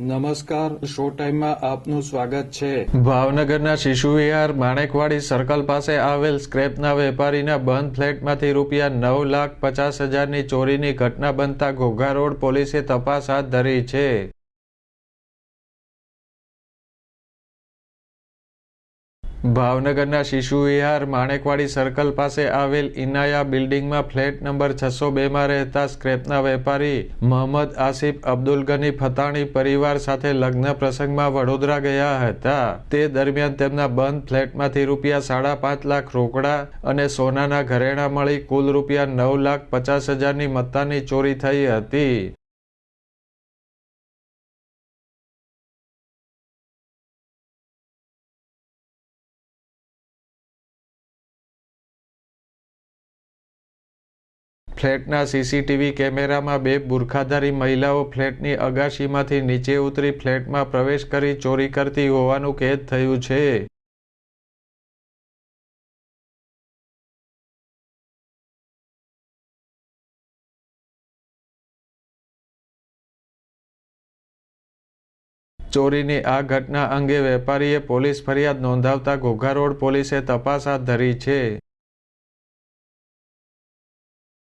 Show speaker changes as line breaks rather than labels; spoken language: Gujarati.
નમસ્કાર, શો ટાઈમમાં આપનું સ્વાગત છે.
ભાવનગરના શિશુ વિહાર માણેકવાડી સર્કલ પાસે આવેલ સ્ક્રેપના વેપારીના બંધ ફ્લેટમાંથી રૂપિયા નવ લાખ પચાસ હજારની ચોરીની ઘટના બનતા ઘોઘા રોડ પોલીસે તપાસ હાથ ધરી છે. ભાવનગરના શિશુ વિહાર માણેકવાડી સર્કલ પાસે આવેલ ઇનાયા બિલ્ડિંગમાં ફ્લેટ નંબર છસો બેમાં રહેતા સ્ક્રેપના વેપારી મોહમ્મદ આસિફ અબ્દુલ ગની ફતાણી પરિવાર સાથે લગ્ન પ્રસંગમાં વડોદરા ગયા હતા. તે દરમિયાન તેમના બંધ ફ્લેટમાંથી રૂપિયા સાડા પાંચ લાખ રોકડા અને સોનાના ઘરેણાં મળી કુલ રૂપિયા નવ લાખ પચાસ હજારની મત્તાની ચોરી થઈ હતી. ફ્લેટના સીસીટીવી કેમેરામાં બે બુરખાધારી મહિલાઓ ફ્લેટની અગાશીમાંથી નીચે ઉતરી ફ્લેટમાં પ્રવેશ કરી ચોરી કરતી હોવાનું કેદ થયું છે. ચોરીની આ ઘટના અંગે વેપારીએ પોલીસ ફરિયાદ નોંધાવતા ઘોઘા રોડ પોલીસે તપાસ હાથ ધરી છે.